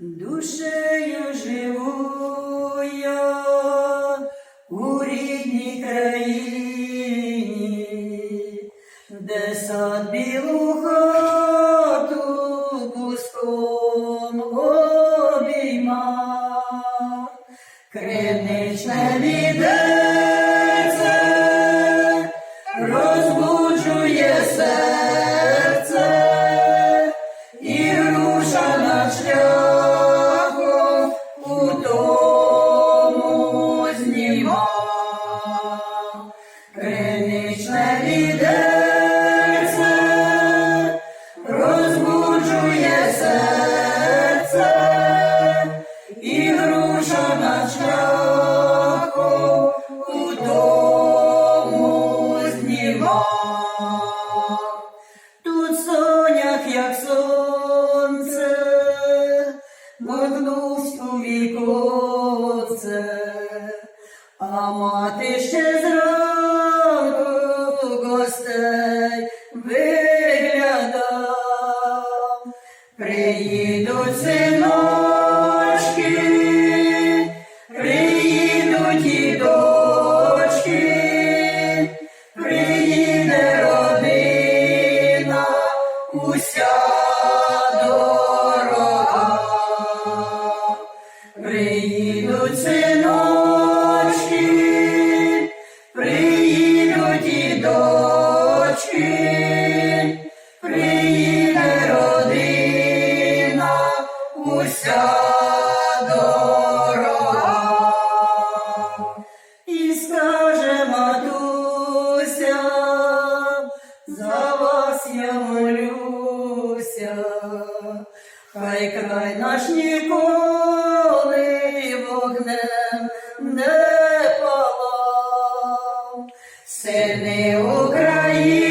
Душею живу я у рідній країні, де сад білу хату пуском обійма, криничне моргнув у віконце, а мати ще зранку Приїдуть синочки, приїдуть і приїде родина уся. І скаже матуся, за вас я молюся, хай край наш ніколи вогнем не палав, сини України,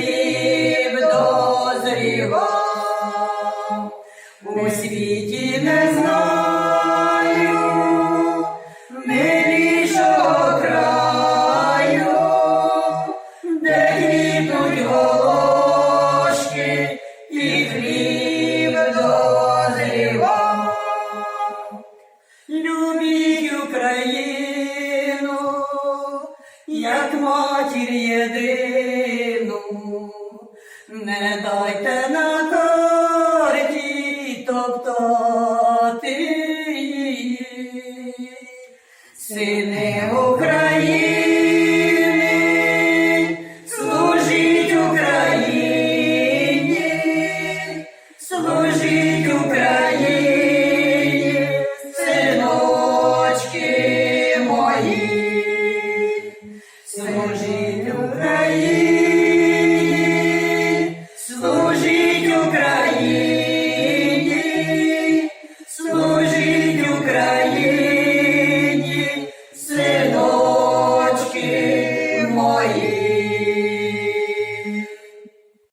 хліб дозрівав. У світі не знаю милішого краю, де квітнуть волошки і хліб дозрівав. Любіть Україну, як матір єдину, Minute by